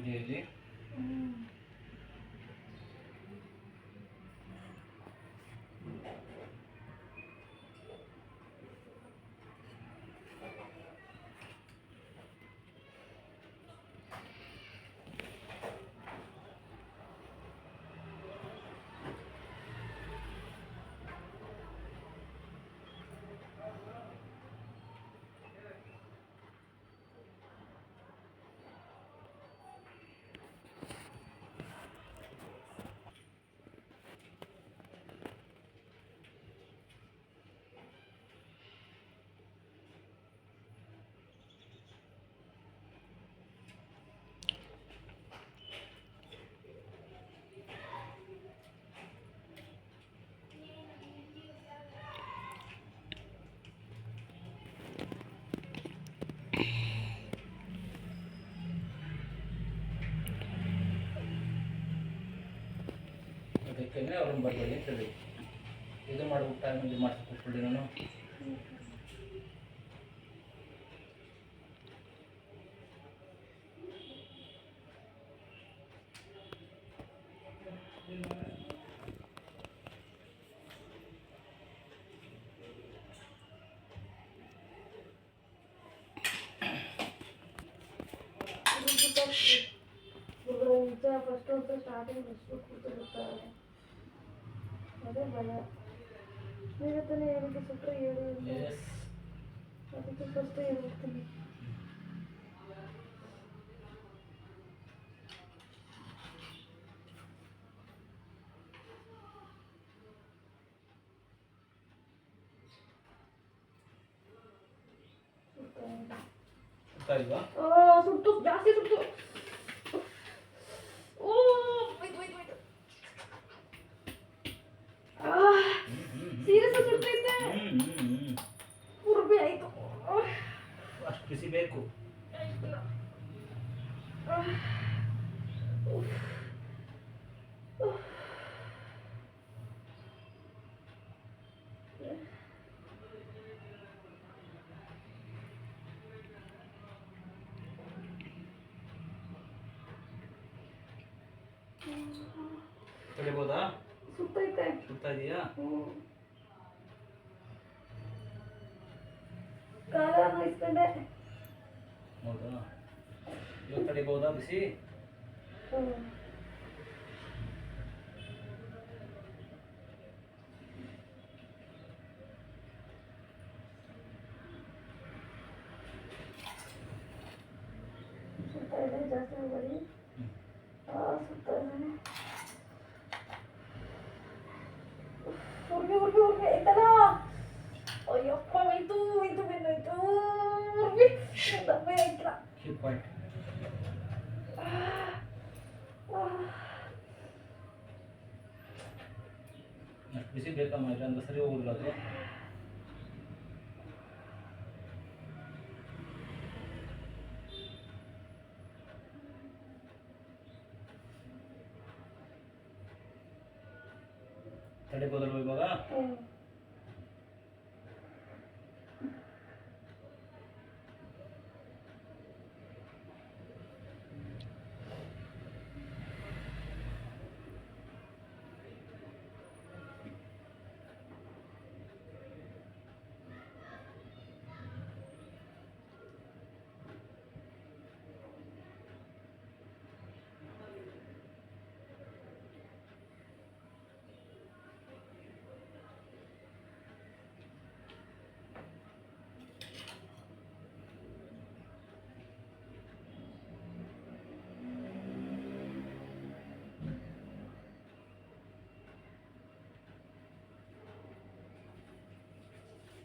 ಇದೆ ಇಲ್ಲಿ ಅದಕ್ಕೆ ಅವ್ರನ್ನ ಬರಬೇಡಿ ಅಂತ ಹೇಳಿ. ಇದು ಮಾಡ್ಬಿಟ್ಟು ಟೈಮ್ ಇದು ಮಾಡ್ಸ್ಕೊಟ್ಬಿಡಿ ನಾನು. ಫಸ್ಟ್ ಅಂತ ಸ್ಟಾರ್ಟಿಂಗ್ ಫಸ್ಟ್ ಕೂತು ಬಿಡ್ತಾರೆ ಅದೇ ಭಯ ನೀವೇ ತಾನೇ ಹೇಳಿದ್ದು ಸುಟ್ಟರೆ ಹೇಳಿ ಅಂತ. ಎಸ್ ಅದಕ್ಕೆ ಫಸ್ಟೇ ಹೇಳ್ಬಿಡ್ತೀನಿ ಗೊತ್ತಾಯಿಲ್ವಾ ಆ, ಸುಟ್ಟು ಜಾಸ್ತಿ ಸುಟ್ಟು ಓ wait, wait, wait. ಆ, ಸೀರಿಯಸ್ ಸುಟ್ಟೈತೆ ಹ್ಞೂ ಹ್ಞೂ ಹ್ಞೂ ಉರ್ಬಿ ಆಯ್ತು ಆ, ಅಷ್ಟು ಬಿಸಿ ಬೇಕು ಆಯ್ತು. ಆ, ಉಫ್. ಉಫ್. ತಡಿಬೋದಾ ಸುತ್ತೈತೆ. ಸುತ್ತಾ ಇದೆಯಾ ಹ್ಮ್. ಕಾಲ ನೋಯಿಸ್ಕೊಂಡೆ ಹೌದಾ? ಇವಾಗ ತಡಿಬೋದಾ ಬಿಸಿ? ಹ್ಮ್. ಸುತ್ತಾ ಇದೆ ಜಾಸ್ತಿ ಮಾಡಿ ಹ್ಮ್. ಆ ಸುತ್ತಾ ಇದ್ದಾನೆ ಉರ್ಗಿ ಉರ್ಗಿ ಉರ್ಗಿ ಆಯ್ತಲ್ಲ ಅಯ್ಯಪ್ಪ ಹೋಯ್ತು ಹೋಯ್ತು ಬೆನ್ನೋಯ್ತು ಉರ್ಗಿ ದಬ್ಬೆ ಆಯ್ತಲ್ಲ ಕೀಪ್ ಪಾಯಿಂಟ್ ಅಷ್ಟು ಬಿಸಿ ಬೇಕಮ್ಮ ಇಲ್ಲ ಅಂದ್ರೆ ಸರಿ ಹೋಗುದಿಲ್ಲ ಅದು ತಡಿಬೋದಲ್ವ ಇವಾಗ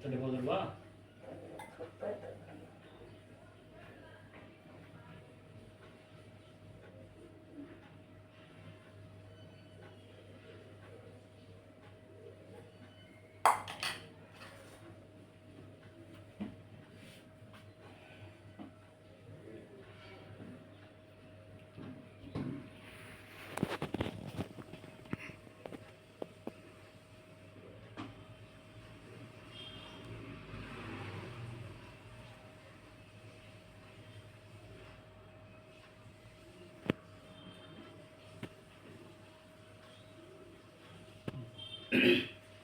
ಹ್ಮ್.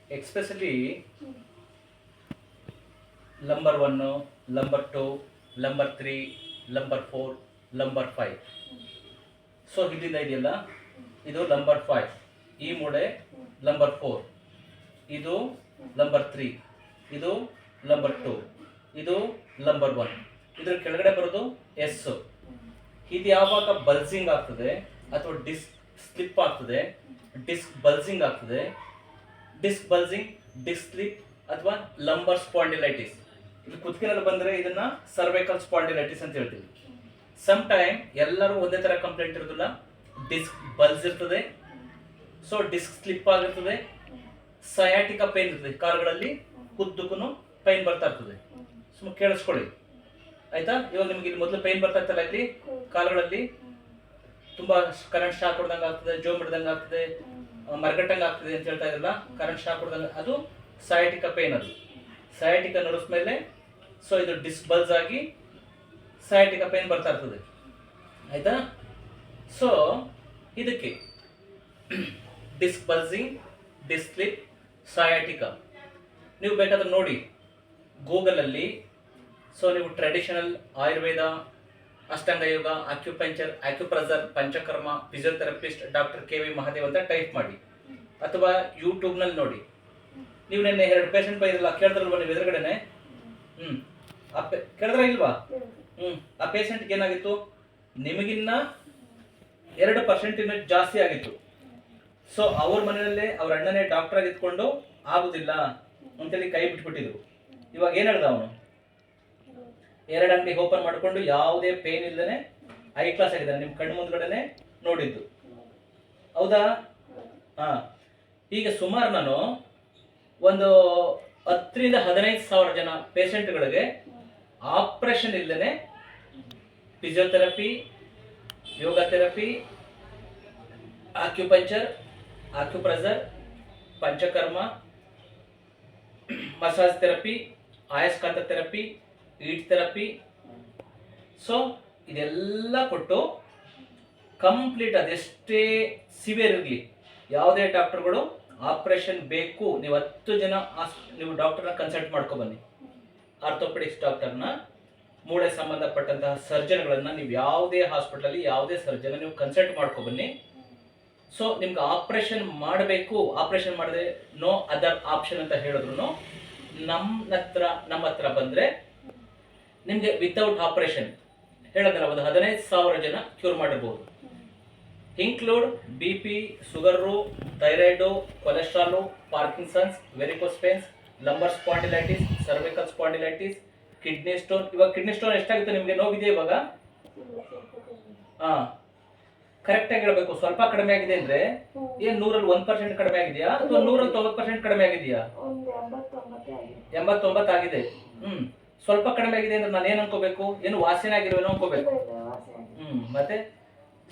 Especially lumbar one lumbar two lumbar three lumbar four lumbar five so ಇಲ್ಲಿಂದ ಇದೆಯಲ್ಲ? ಇದು ನಂಬರ್ ಫೈವ್ ಈ ಮೂಳೆ ಲಂಬರ್ ಫೋರ್ ಇದು ನಂಬರ್ ತ್ರೀ ಇದು ಲಂಬರ್ ಟು ಇದು ಲಂಬರ್ ಒನ್ ಇದ್ರ ಕೆಳಗಡೆ ಬರೋದು ಎಸ್ ಇದು ಯಾವಾಗ ಬಲ್ಸಿಂಗ್ ಆಗ್ತದೆ ಅಥವಾ ಡಿಸ್ಕ್ ಸ್ಲಿಪ್ ಆಗ್ತದೆ? ಡಿಸ್ಕ್ ಬಲ್ಸಿಂಗ್ ಆಗ್ತದೆ. ಡಿಸ್ಕ್ ಬಲ್ಸಿಂಗ್ ಡಿಸ್ಕ್ ಸ್ಲಿಪ್ ಅಥವಾ ಲಂಬರ್ ಸ್ಪಾಂಡಿಲೈಟಿಸ್ ಇದು ಕುತ್ತಿಗೆನಲ್ಲಿ ಬಂದರೆ ಇದನ್ನ ಸರ್ವೈಕಲ್ ಸ್ಪಾಂಡಿಲೈಟಿಸ್ ಅಂತ ಹೇಳ್ತೀವಿ. ಸಮ್ ಟೈಮ್ ಎಲ್ಲರೂ ಒಂದೇ ಥರ ಕಂಪ್ಲೇಂಟ್ ಇರೋದಿಲ್ಲ. ಡಿಸ್ಕ್ ಬಲ್ಸ್ ಇರ್ತದೆ. ಸೊ ಡಿಸ್ಕ್ ಸ್ಲಿಪ್ ಆಗಿರ್ತದೆ. ಸಯಾಟಿಕ ಪೈನ್ ಇರ್ತದೆ. ಕಾಲುಗಳಲ್ಲಿ ಉದ್ದಕ್ಕೂ ಪೈನ್ ಬರ್ತಾ ಇರ್ತದೆ. ಸುಮ್ಮನೆ ಕೇಳಿಸ್ಕೊಳ್ಳಿ. ಆಯ್ತಾ? ಇವಾಗ ನಿಮ್ಗೆ ಇಲ್ಲಿ ಮೊದಲು ಪೈನ್ ಬರ್ತಾ ಇತ್ತಲ್ಲ ಇಲ್ಲಿ? ಕಾಲುಗಳಲ್ಲಿ? ತುಂಬಾ ಕರೆಂಟ್ ಶಾಕ್ ಹೊಡೆದಂಗೆ ಆಗ್ತದೆ, ಜೋಮ್ ಹಿಡ್ದಂಗೆ ಆಗ್ತದೆ. ಮರ್ಗಟ್ಟಂಗೆ ಆಗ್ತದೆ ಅಂತ ಹೇಳ್ತಾ ಇದ್ರಲ್ಲ ಕರೆಂಟ್ ಶಾಕ್ ಹೊಡೆದಂಗೆ ಅದು ಸಯಾಟಿಕ ಪೇನ್ ಅದು. ಸಯಾಟಿಕ ನರ್ವ್ಸ್ ಮೇಲೆ ಸೊ ಇದು ಡಿಸ್ಕ್ ಬಲ್ಸ್ ಆಗಿ ಸಯಾಟಿಕ ಪೇನ್ ಬರ್ತಾ ಇರ್ತದೆ. ಆಯ್ತಾ? ಸೊ ಇದಕ್ಕೆ ಡಿಸ್ಕ್ ಬಲ್ಸಿಂಗ್ ಡಿಸ್ಕ್ಲಿಪ್ ಸಯಾಟಿಕ ನೀವು ಬೇಕಾದ್ರೆ ನೋಡಿ ಗೂಗಲಲ್ಲಿ ಸೊ ನೀವು traditional Ayurveda Ashtanga yoga acupuncture acupressure Panchakarma physiotherapist doctor K V Mahadev ಅಂತ ಟೈಪ್ ಮಾಡಿ. ಅಥವಾ ಯೂಟ್ಯೂಬ್ನಲ್ಲಿ ನೋಡಿ. ನೀವು ನೆನ್ನೆ ಎರಡು ಪೇಷಂಟ್ ಬೈದಿಲ್ಲ ಕೇಳಿದ್ರಲ್ವ ನೀವು ಎದುರುಗಡೆನೆ? ಹ್ಞೂ ಆ ಕೇಳಿದ್ರ ಇಲ್ವಾ? ಹ್ಞೂ ಆ ಪೇಷಂಟ್ಗೆ ಏನಾಗಿತ್ತು? ನಿಮಗಿನ್ನ ಎರಡು ಪರ್ಸೆಂಟಿನ ಜಾಸ್ತಿ ಆಗಿತ್ತು. ಸೊ ಅವ್ರ ಮನೆಯಲ್ಲೇ ಅವ್ರ ಅಣ್ಣನೇ ಡಾಕ್ಟರ್ ಆಗಿ ಇದ್ಕೊಂಡು ಆಗುದಿಲ್ಲ ಅಂತೇಳಿ ಕೈ ಬಿಟ್ಬಿಟ್ಟಿದ್ರು. ಇವಾಗ ಏನು ಹೇಳ್ದ ಅವನು? ಎರಡು ಅಂಗಡಿ ಓಪನ್ ಮಾಡಿಕೊಂಡು ಯಾವುದೇ ಪೇನ್ ಇಲ್ಲದೆ ಐ ಕ್ಲಾಸ್ ಆಗಿದ್ದಾರೆ. ನಿಮ್ಮ ಕಣ್ಣು ಮುಂದ್ಗಡೆನೆ ನೋಡಿದ್ದು. ಹೌದಾ? ಹಾ. ಈಗ ಸುಮಾರು ನಾನು ಒಂದು ಹತ್ತರಿಂದ ಹದಿನೈದು ಸಾವಿರ ಜನ ಪೇಷಂಟ್ಗಳಿಗೆ ಆಪ್ರೇಷನ್ ಇಲ್ಲದೆ physiotherapy yoga therapy acupuncture acupressure Panchakarma massage therapy ಆಯಸ್ಕಾಂತ therapy heat therapy so ಇದೆಲ್ಲ ಕೊಟ್ಟು ಕಂಪ್ಲೀಟ್ ಅದೆಷ್ಟೇ ಸಿವಿಯರ್ ಇರಲಿ, ಯಾವುದೇ ಡಾಕ್ಟರ್ಗಳು ಆಪರೇಷನ್ ಬೇಕು, ನೀವು ಹತ್ತು ಜನ ನೀವು ಡಾಕ್ಟರ್ನ ಕನ್ಸಲ್ಟ್ ಮಾಡ್ಕೊಬನ್ನಿ. ಆರ್ಥೋಪೆಡಿಕ್ಸ್ ಡಾಕ್ಟರ್ನ ಮೂಳೆ ಸಂಬಂಧಪಟ್ಟಂತಹ ಸರ್ಜನ್ಗಳನ್ನು ನೀವು ಯಾವುದೇ ಹಾಸ್ಪಿಟಲಲ್ಲಿ ಯಾವುದೇ ಸರ್ಜನ್ ನೀವು ಕನ್ಸಲ್ಟ್ ಮಾಡ್ಕೊಬನ್ನಿ. ಸೊ ನಿಮ್ಗೆ ಆಪರೇಷನ್ ಮಾಡಬೇಕು ಆಪರೇಷನ್ ಮಾಡಿದ್ರೆ ನೋ ಅದರ್ ಆಪ್ಷನ್ ಅಂತ ಹೇಳಿದ್ರು ನಮ್ಮ ಹತ್ರ ನಮ್ಮ ಹತ್ರ ಬಂದರೆ ನಿಮಗೆ ವಿತೌಟ್ ಆಪರೇಷನ್ ಹೇಳದಲ್ಲ ಒಂದು ಹದಿನೈದು ಸಾವಿರ ಜನ ಕ್ಯೂರ್ ಮಾಡಿರ್ಬೋದು. Include B P sugar thyroid cholesterol Parkinson's varicose veins lumbar spondylitis cervical spondylitis kidney stone ಇವಾಗ ಕಿಡ್ನಿ ಸ್ಟೋನ್ ಎಷ್ಟಾಗುತ್ತೆ ನಿಮಗೆ? ನೋವಿದೆ ಇವಾಗ? ಹಾಂ. ಕರೆಕ್ಟಾಗಿ ಹೇಳಬೇಕು. ಸ್ವಲ್ಪ ಕಡಿಮೆ ಆಗಿದೆ ಅಂದ್ರೆ ಏನ್ ನೂರಲ್ಲಿ ಒಂದ್ ಪರ್ಸೆಂಟ್ ಕಡಿಮೆ ಆಗಿದೆಯಾ? ಅಥವಾ ನೂರಲ್ಲಿ ತೊಂಬತ್ತು ಪರ್ಸೆಂಟ್ ಕಡಿಮೆ ಆಗಿದೆಯಾ? ಎಂಬತ್ತೊಂಬತ್ತಾಗಿದೆ. ಹ್ಮ್. ಸ್ವಲ್ಪ ಕಡಿಮೆ ಆಗಿದೆ ಅಂದ್ರೆ ನಾನು ಏನ್ ಅನ್ಕೋಬೇಕು ಏನು ವಾಸನೆ ಏನೋ ಅನ್ಕೋಬೇಕು. ಹ್ಮ್ ಮತ್ತೆ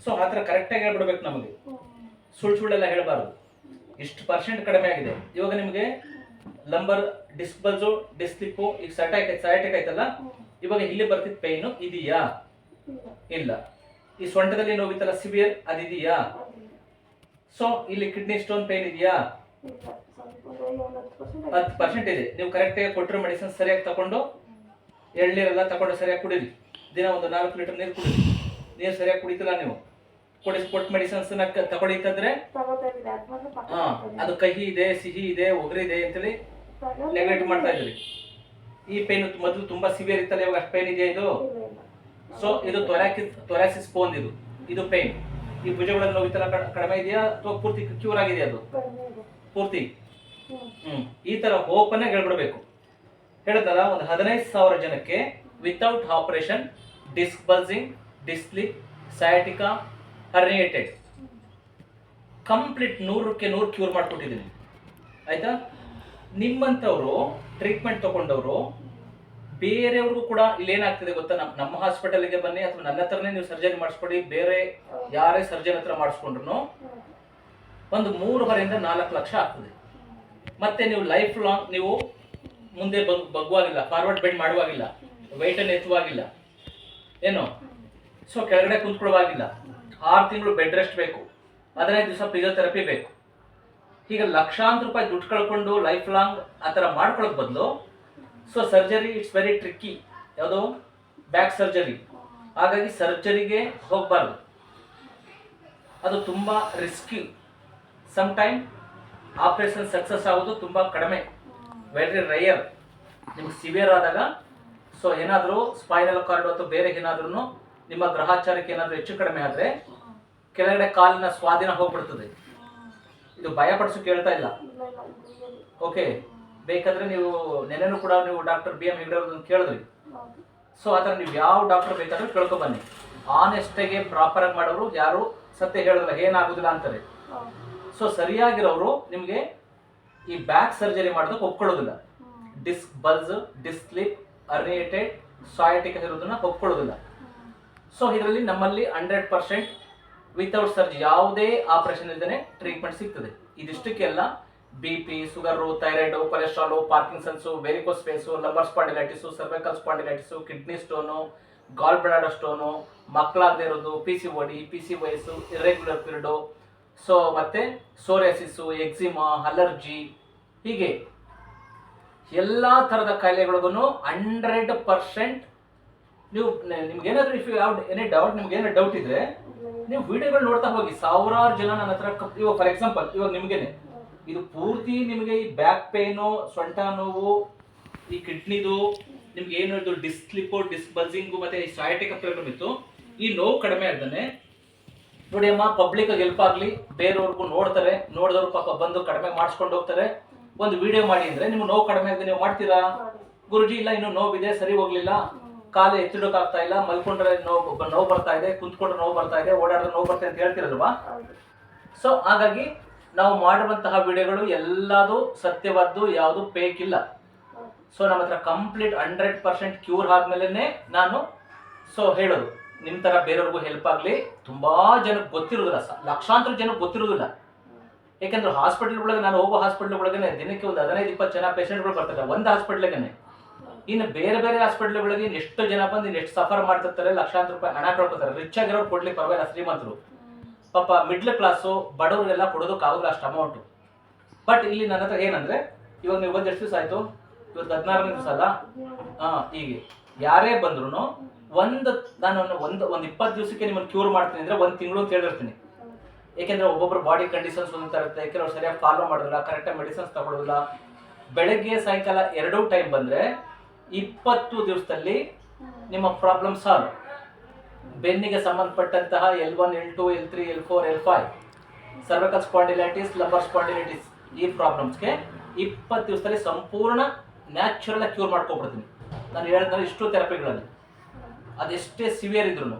ಸೊ ಆ ಥರ ಕರೆಕ್ಟಾಗಿ ಹೇಳ್ಬಿಡ್ಬೇಕು ನಮಗೆ. ಸುಳ್ಳು ಸುಳ್ಳೆಲ್ಲ ಹೇಳಬಾರ್ದು ಇಷ್ಟು ಪರ್ಸೆಂಟ್ ಕಡಿಮೆ ಆಗಿದೆ ಇವಾಗ ನಿಮಗೆ ಲಂಬರ್ ಡಿಸ್ಕ್ ಬಲ್ಸು ಡಿಸ್ಲಿಪ್ಪು ಈಗ ಸೈಟಾಕ್ ಸೈಟಿಕ್ ಆಯ್ತಲ್ಲ. ಇವಾಗ ಇಲ್ಲಿ ಬರ್ತಿದ್ದ ಪೈನು ಇದೆಯಾ ಇಲ್ಲ, ಈ ಸೊಂಟದಲ್ಲಿ ನೋವಿತ್ತಲ್ಲ ಸಿವಿಯರ್ ಅದಿದೆಯಾ. ಸೊ ಇಲ್ಲಿ ಕಿಡ್ನಿ ಸ್ಟೋನ್ ಪೈನ್ ಇದೆಯಾ ಹತ್ತು. ಪರ್ಸೆಂಟ್ ಇದೆ ನೀವು ಕರೆಕ್ಟಾಗಿ ಕೊಟ್ಟಿರೋ ಮೆಡಿಸಿನ್ ಸರಿಯಾಗಿ ತಗೊಂಡು ಎಳ್ನೀರೆಲ್ಲ ತಗೊಂಡು ಸರಿಯಾಗಿ ಕುಡೀರಿ. ದಿನ ಒಂದು ನಾಲ್ಕು ಲೀಟರ್ ನೀರು ಕುಡೀರಿ. ನೀರು ಸರಿಯಾಗಿ ಕುಡಿತಿಲ್ಲ ನೀವು. ಕೊಡಿ ಕೊಟ್ಟು ಮೆಡಿಸಿನ್ಸ್ ತಗೊಳಿಕಂದ್ರೆ ತಗೋತಾ ಇದ್ದೀನಿ, ಅದ್ ಹಾ ಅದು ಕಹಿ ಇದೆ ಸಿಹಿ ಇದೆ ಒಗರಿ ಇದೆ ಅಂತೇಳಿ ನೆಗ್ಲೆಕ್ಟ್ ಮಾಡ್ತಾ ಇದ್ರಿ ಈ ಪೇನ್ ಮೊದಲು ತುಂಬಾ ಸಿವಿಯರ್ ಇತ್ತಲ್ಲ ಇವಾಗ ಅಷ್ಟು ಪೇನ್ ಇದೆ? ಇದು. ಸೊ ಇದು ತೊರಾಕಿಸ್ ತೊರಾಸಿಸ್ ಬೋನ್ ಇದು. ಇದು ಪೇನ್ ಈ ಭುಜಗಳಲ್ಲಿ ನೋವಿತ್ತಲ್ಲ ಕಡ- ಕಡಿಮೆ ಇದೆಯಾ ಅಥವಾ ಪೂರ್ತಿ ಕ್ಯೂರ್ ಆಗಿದೆ ಅದು? ಪೂರ್ತಿ? ಹ್ಮ್. ಹ್ಮ್. ಈ ತರ ಓಪನ್ ಆಗಿ ಹೇಳ್ಬಿಡ್ಬೇಕು. ಹೇಳಿದ್ನಲ್ಲ ಒಂದು ಹದಿನೈದು ಸಾವಿರ ಜನಕ್ಕೆ without operation disc bulging disc slip sciatica herniated complete ನೂರಕ್ಕೆ ನೂರು ಕ್ಯೂರ್ ಮಾಡ್ಕೊಟ್ಟಿದ್ದೀನಿ ಆಯ್ತಾ? ನಿಮ್ಮಂಥವ್ರು ಟ್ರೀಟ್ಮೆಂಟ್ ತಗೊಂಡವರು, ಬೇರೆಯವ್ರಿಗೂ ಕೂಡ ಇಲ್ಲಿ ಏನಾಗ್ತಿದೆ ಗೊತ್ತಾ ನಮ್ಮ ನಮ್ಮ ಹಾಸ್ಪಿಟಲ್ಗೆ ಬನ್ನಿ, ಅಥವಾ ನನ್ನ ಹತ್ರನೇ ನೀವು ಸರ್ಜರಿ ಮಾಡಿಸ್ಕೊಡಿ, ಬೇರೆ ಯಾರೇ ಸರ್ಜನ್ ಹತ್ರ ಮಾಡಿಸ್ಕೊಂಡ್ರು. ಒಂದು ಮೂರುವರೆಯಿಂದ ನಾಲ್ಕು ಲಕ್ಷ ಆಗ್ತದೆ. ಮತ್ತೆ ನೀವು ಲೈಫ್ ಲಾಂಗ್ ನೀವು ಮುಂದೆ ಬಗ್ ಬಗ್ಗುವಾಗಿಲ್ಲ ಫಾರ್ವರ್ಡ್ ಬೆಂಡ್ ಮಾಡುವಾಗಿಲ್ಲ ವೆಯ್ಟನ್ನು ಎತ್ತುವಾಗಿಲ್ಲ. ಏನು? ಸೊ ಕೆಳಗಡೆ ಕುಂತ್ಕೊಳ್ಳುವಾಗಿಲ್ಲ ಆರು ತಿಂಗಳು ಬೆಡ್ ರೆಸ್ಟ್ ಬೇಕು. ಹದಿನೈದು ದಿವಸ ಫಿಸಿಯೋಥೆರಪಿ ಬೇಕು. ಈಗ ಲಕ್ಷಾಂತರ ರೂಪಾಯಿ ದುಡ್ಡು ಕಳ್ಕೊಂಡು ಲೈಫ್ ಲಾಂಗ್ ಆ ಥರ ಮಾಡ್ಕೊಳ್ಳೋಕೆ ಬದಲು so surgery it's very tricky ಯಾವುದು? ಬ್ಯಾಕ್ ಸರ್ಜರಿ ಹಾಗಾಗಿ ಸರ್ಜರಿಗೆ ಹೋಗಬಾರ್ದು. ಅದು ತುಂಬ risky some time operation success ಆಗೋದು ತುಂಬ ಕಡಿಮೆ. ವೆರಿ ರೈಯರ್ ನಿಮ್ಗೆ ಸಿವಿಯರ್ ಆದಾಗ ಸೊ ಏನಾದರೂ ಸ್ಪೈನಲ್ ಕಾರ್ಡ್ ಅಥವಾ ಬೇರೆ ಏನಾದ್ರೂ ನಿಮ್ಮ ಗ್ರಹಾಚಾರಕ್ಕೆ ಏನಾದರೂ ಹೆಚ್ಚು ಕಡಿಮೆ ಆದರೆ ಕೆಳಗಡೆ ಕಾಲಿನ ಸ್ವಾಧೀನ ಹೋಗ್ಬಿಡ್ತದೆ. ಇದು ಭಯ ಪಡಿಸು ಕೇಳ್ತಾ ಇಲ್ಲ. ಓಕೆ ಬೇಕಾದ್ರೆ ನೀವು ನೆನೆನೂ ಕೂಡ ನೀವು ಡಾಕ್ಟರ್ ಬಿ ಎಂ ಹೆಗ್ಡೆ ಕೇಳಿದ್ರಿ. ಸೊ ಆ ಥರ ನೀವು ಯಾವ ಡಾಕ್ಟರ್ ಬೇಕಾದ್ರೂ ಕೇಳ್ಕೊ ಬನ್ನಿ. ಆನೆಸ್ಟಾಗಿ ಪ್ರಾಪರಾಗಿ ಮಾಡೋರು ಯಾರು ಸತ್ಯ ಹೇಳೋದಿಲ್ಲ, ಏನಾಗೋದಿಲ್ಲ ಅಂತಾರೆ. ಸೊ ಸರಿಯಾಗಿರೋರು ನಿಮಗೆ ಈ ಬ್ಯಾಕ್ ಸರ್ಜರಿ ಮಾಡೋದಕ್ಕೆ ಒಪ್ಕೊಳ್ಳೋದಿಲ್ಲ. Disc bulge disc slip herniated sciatic ಇರೋದನ್ನ ಒಪ್ಕೊಳ್ಳೋದಿಲ್ಲ. ಸೊ ಇದರಲ್ಲಿ ನಮ್ಮಲ್ಲಿ ಹಂಡ್ರೆಡ್ ಪರ್ಸೆಂಟ್ ವಿತೌಟ್ ಸರ್ಜರಿ ಯಾವುದೇ ಆಪರೇಷನ್ ಇಲ್ಲದೆ ಟ್ರೀಟ್ಮೆಂಟ್ ಸಿಗ್ತದೆ. ಇದಿಷ್ಟಕ್ಕೆಲ್ಲ B P sugar thyroid cholesterol Parkinson's varicose space lumbar spondylitis cervical spondylitis kidney stone gallbladder stone ಮಕ್ಕಳಾಗದೇ ಇರೋದು P C OD P C ವಯಸ್ಸು irregular period so ಮತ್ತೆ psoriasis eczema allergy ಹೀಗೆ ಎಲ್ಲ ಥರದ ಕಾಯಿಲೆಗಳಿಗೂ ಹಂಡ್ರೆಡ್ ಪರ್ಸೆಂಟ್ ನೀವು ನಿಮ್ಗೆ ಏನಾದರೂ ಇಫ್ ಎನಿ ಡೌಟ್ ನಿಮ್ಗೆ ಡೌಟ್ ಇದ್ರೆ. ನೀವು ವಿಡಿಯೋಗಳು ನೋಡ್ತಾ ಹೋಗಿ ಸಾವಿರಾರು ಜನ ನನ್ನ ಹತ್ರ ಇವಾಗ ಫಾರ್ ಎಕ್ಸಾಂಪಲ್ ಇವಾಗ ನಿಮಗೇನೆ ಇದು ಪೂರ್ತಿ ನಿಮಗೆ ಈ ಬ್ಯಾಕ್ ಪೇನು ಸೊಂಟ ನೋವು, ಈ ಕಿಡ್ನಿದು, ನಿಮ್ಗೆ ಏನು ಇದು ಡಿಸ್ಕ್ ಸ್ಲಿಪ್ಪು ಡಿಸ್ಕ್ ಬಲ್ಸಿಂಗು ಮತ್ತೆ ಈ ಸಯಾಟಿಕ್ ಪ್ರಾಬ್ಲಮ್ ಇತ್ತು ಈ ನೋವು ಕಡಿಮೆ ಆಗ್ತಾನೆ ನೋಡಿ ಅಮ್ಮ ಪಬ್ಲಿಕ್ ಹೆಲ್ಪ್ ಆಗಲಿ, ಬೇರೆಯವ್ರಿಗೂ ನೋಡ್ತಾರೆ, ನೋಡಿದವ್ರು ಪಾಪ ಬಂದು ಕಡಿಮೆ ಮಾಡಿಸ್ಕೊಂಡು ಹೋಗ್ತಾರೆ ಒಂದು ವಿಡಿಯೋ ಮಾಡಿ ಅಂದ್ರೆ ನಿಮ್ಗೆ ನೋವು ಕಡಿಮೆ ಆಗಿದೆ, ನೀವು ಮಾಡ್ತೀರಾ ಗುರುಜಿ, ಇಲ್ಲ, ಇನ್ನು ನೋವಿದೆ, ಸರಿ ಹೋಗ್ಲಿಲ್ಲ. ಕಾಲು ಎತ್ತಿಡೋಕ್ಕಾಗ್ತಾ ಇಲ್ಲ, ಮಲ್ಕೊಂಡ್ರೆ ನೋವು ನೋವು ಬರ್ತಾ ಇದೆ, ಕುಂತ್ಕೊಂಡ್ರೆ ನೋವು ಬರ್ತಾ ಇದೆ ಓಡಾಡಿದ್ರೆ ನೋವು ಬರ್ತಾ ಅಂತ ಹೇಳ್ತಿರಲ್ವಾ. ಸೊ ಹಾಗಾಗಿ ನಾವು ಮಾಡುವಂತಹ ವಿಡಿಯೋಗಳು ಎಲ್ಲದು ಸತ್ಯವಾದ್ದು, ಯಾವುದು ಪೇಕ್ ಇಲ್ಲ. ಸೊ ನಮ್ಮ ಹತ್ರ ಕಂಪ್ಲೀಟ್ ಹಂಡ್ರೆಡ್ ಪರ್ಸೆಂಟ್ ಕ್ಯೂರ್ ಆದ್ಮೇಲೆ ನಾನು ಸೊ ಹೇಳೋದು ನಿಮ್ಮ ಥರ ಬೇರೆಯವ್ರಿಗೂ ಹೆಲ್ಪ್ ಆಗಲಿ, ತುಂಬಾ ಜನಕ್ಕೆ ಗೊತ್ತಿರೋದಿಲ್ಲ ಸ- ಲಕ್ಷಾಂತರ ಜನಕ್ಕೆ ಗೊತ್ತಿರೋದಿಲ್ಲ ಯಾಕಂದ್ರೆ ಹಾಸ್ಪಿಟಲ್ ಒಳಗೆ ನಾನು ಹೋಗೋ ಒಳಗೇನೆ ದಿನಕ್ಕೆ ಒಂದು ಹದಿನೈದು, ಇಪ್ಪತ್ತು ಜನ ಪೇಷಂಟ್ಗಳು ಬರ್ತಾರೆ, ಒಂದು ಹಾಸ್ಪಿಟ್ಲಿಗೆ. ಇನ್ನು ಬೇರೆ ಬೇರೆ ಹಾಸ್ಪಿಟ್ಲ್ಗಳಿಗೆ ಎಷ್ಟು ಜನ ಬಂದು ಎಷ್ಟು ಸಫರ್ ಮಾಡ್ತಿರ್ತಾರೆ, ಲಕ್ಷಾಂತರ ರೂಪಾಯಿ ಹಣ ಕಳ್ಕೊತಾರೆ. ರಿಚ್ ಆಗಿರೋರು ಕೊಡ್ಲಿಕ್ಕೆ ಪರವಾಗಿಲ್ಲ ಶ್ರೀಮಂತರು. ಪಾಪ ಮಿಡ್ಲ್ ಕ್ಲಾಸು ಬಡವರಿಗೆಲ್ಲ ಕೊಡೋದಕ್ಕಾಗಲ್ಲ ಅಷ್ಟು ಅಮೌಂಟು ಬಟ್ ಇಲ್ಲಿ ನನ್ನ ಹತ್ರ ಏನಂದ್ರೆ, ಇವಾಗ ನೀವು ಬಂದು ಎಷ್ಟು ದಿವಸ ಆಯ್ತು? ಇವತ್ತು ಹದಿನಾರನೇ ದಿವಸ ಅಲ್ಲ? ಹಾಂ, ಹೀಗೆ. ಯಾರೇ ಬಂದ್ರು ಒಂದು ನಾನು ಒಂದು- ಒಂದು ಇಪ್ಪತ್ತು ದಿವಸಕ್ಕೆ ನಿಮ್ಮನ್ನು ಕ್ಯೂರ್ ಮಾಡ್ತೀನಿ ಅಂದ್ರೆ ಒಂದು ತಿಂಗಳು ಅಂತ ಹೇಳಿರ್ತೀನಿ. ಏಕೆಂದರೆ ಒಬ್ಬೊಬ್ರು ಬಾಡಿ ಕಂಡೀಷನ್ಸ್ ಒಂದೊಂದು ಇರುತ್ತೆ. ಕೆಲವರು ಸರಿಯಾಗಿ ಫಾಲೋ ಮಾಡೋದಿಲ್ಲ ಕರೆಕ್ಟಾಗಿ ಮೆಡಿಸಿನ್ಸ್ ತಗೊಳ್ಳೋದಿಲ್ಲ ಬೆಳಗ್ಗೆ ಸಾಯಂಕಾಲ ಎರಡೂ ಟೈಮ್ ಬಂದ್ರೆ ಇಪ್ಪತ್ತು ದಿವಸದಲ್ಲಿ ನಿಮ್ಮ ಪ್ರಾಬ್ಲಮ್ ಸಾಲ್ವ್ ಬೆನ್ನಿಗೆ ಸಂಬಂಧಪಟ್ಟಂತಹ L one L two L three L four L five cervical spondylitis lumbar spondylitis ಈ ಪ್ರಾಬ್ಲಮ್ಸ್ಗೆ ಇಪ್ಪತ್ತು ದಿವಸದಲ್ಲಿ ಸಂಪೂರ್ಣ ನ್ಯಾಚುರಲ್ ಕ್ಯೂರ್ ಮಾಡ್ಕೊಬಿಡ್ತೀನಿ. ನಾನು ಹೇಳಿದ್ರೆ ಇಷ್ಟು ಥೆರಪಿಗಳಲ್ಲಿ ಅದೆಷ್ಟೇ ಸಿವಿಯರ್ ಇದ್ರು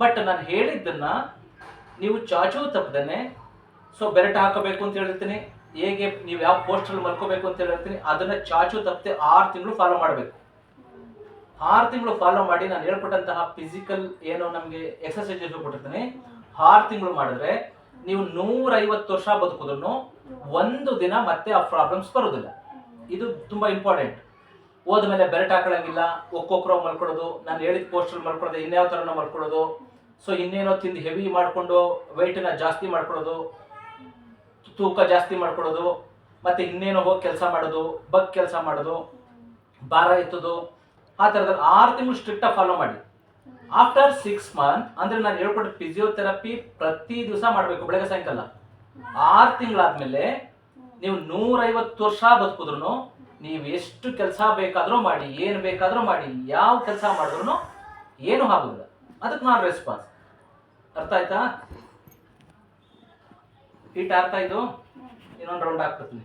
ಬಟ್ ನಾನು ಹೇಳಿದ್ದನ್ನ ನೀವು ಚಾಚು ತಪ್ಪದನೆ ಸೊ ಬೆರಟ್ ಹಾಕಬೇಕು ಅಂತ ಹೇಳಿರ್ತೀನಿ. ಹೇಗೆ ನೀವು ಯಾವ ಪೋಸ್ಟಲ್ಲಿ ಮಲ್ಕೋಬೇಕು ಅಂತ ಹೇಳಿರ್ತೀನಿ. ಅದನ್ನ ಚಾಚು ತಪ್ಪದೆ ಆರು ತಿಂಗಳು ಫಾಲೋ ಮಾಡಬೇಕು. ಆರು ತಿಂಗಳು ಫಾಲೋ ಮಾಡಿ ನಾನು ಹೇಳ್ಕೊಟ್ಟಂತಹ ಫಿಸಿಕಲ್ ಏನೋ ನಮಗೆ ಎಕ್ಸಸೈಸ್ ಕೊಟ್ಟಿರ್ತೀನಿ. ಆರು ತಿಂಗಳು ಮಾಡಿದ್ರೆ ನೀವು ನೂರೈವತ್ತು ವರ್ಷ ಬದುಕಿದ್ರು ಒಂದು ದಿನ ಮತ್ತೆ ಆ ಪ್ರಾಬ್ಲಮ್ಸ್ ಬರೋದಿಲ್ಲ. ಇದು ತುಂಬಾ ಇಂಪಾರ್ಟೆಂಟ್ ಹೋದ್ಮೇಲೆ ಬೆರಟ್ ಹಾಕೊಳ್ಳಂಗಿಲ್ಲ, ಒಕ್ಕೊಕ್ರ ಮಲ್ಕೊಡೋದು ನಾನು ಹೇಳಿದ ಪೋಸ್ಟರ್ ಮಲ್ಕೊಡೋದು ಇನ್ಯಾವ ಥರನೋ ಮಲ್ಕೊಡೋದು ಸೊ ಇನ್ನೇನೋ ತಿಂದು ಹೆವಿ ಮಾಡಿಕೊಂಡು ವೆಯ್ಟನ್ನ ಜಾಸ್ತಿ ಮಾಡ್ಕೊಳ್ಳೋದು ತೂಕ ಜಾಸ್ತಿ ಮಾಡ್ಕೊಳ್ಳೋದು, ಮತ್ತು ಇನ್ನೇನೋ ಹೋಗಿ ಕೆಲಸ ಮಾಡೋದು, ಬಗ್ ಕೆಲಸ ಮಾಡೋದು, ಭಾರ ಎತ್ತೋದು, ಆ ಥರದಲ್ಲಿ ಆರು ತಿಂಗಳು ಸ್ಟ್ರಿಕ್ಟಾಗಿ ಫಾಲೋ ಮಾಡಿ. ಆಫ್ಟರ್ ಸಿಕ್ಸ್ ಮಂತ್ ಅಂದರೆ ನಾನು ಹೇಳ್ಕೊಟ್ಟು ಫಿಸಿಯೋಥೆರಪಿ ಪ್ರತಿ ದಿವಸ ಮಾಡಬೇಕು, ಬೆಳಗ್ಗೆ ಸಾಯಂಕಾಲ. ಆರು ತಿಂಗಳಾದ್ಮೇಲೆ ನೀವು ನೂರೈವತ್ತು ವರ್ಷ ಬದುಕಿದ್ರು ನೀವು ಎಷ್ಟು ಕೆಲಸ ಬೇಕಾದರೂ ಮಾಡಿ, ಏನು ಬೇಕಾದರೂ ಮಾಡಿ, ಯಾವ ಕೆಲಸ ಮಾಡಿದ್ರು ಏನು ಆಗೋದಿಲ್ಲ. ಅದಕ್ಕೆ ನಾನು ರೆಸ್ಪಾನ್ಸ್ ಅರ್ಥ ಆಯ್ತಾ? ಹಿಟ್ ಅರ್ಥ ಇದು? ಇನ್ನೊಂದು ರೌಂಡ್ ಹಾಕ್ಬಿಡ್ತೀನಿ